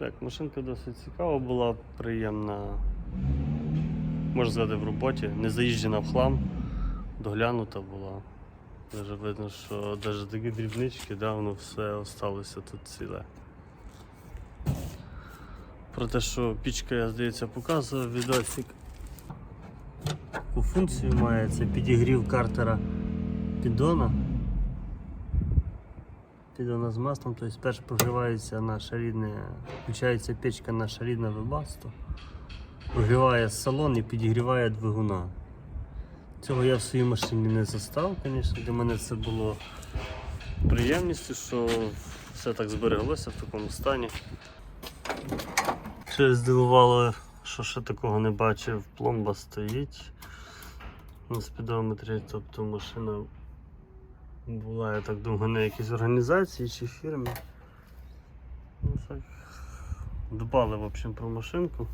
Так, машинка досить цікава була, приємна, можна сказати, в роботі, не заїжджена в хлам, доглянута була. Даже видно, що навіть такі дрібнички, да, воно все осталося тут ціле. Про те, що пічка, я здається, показував відосик. Таку функцію має це підігрів картера піддона. Піддона з маслом, тобто перш прогрівається наша рідне, включається печка наша рідна вебасто, прогріває салон і підігріває двигуна. Цього я в своїй машині не застав, звісно, для мене це було приємністю, що все так збереглося в такому стані. Ще здивувало, що ще такого не бачив, пломба стоїть на спідометрі, тобто машина була, я так думаю, на якійсь організації чи фірмі. Ну, так. Дбали, в общем, про машинку.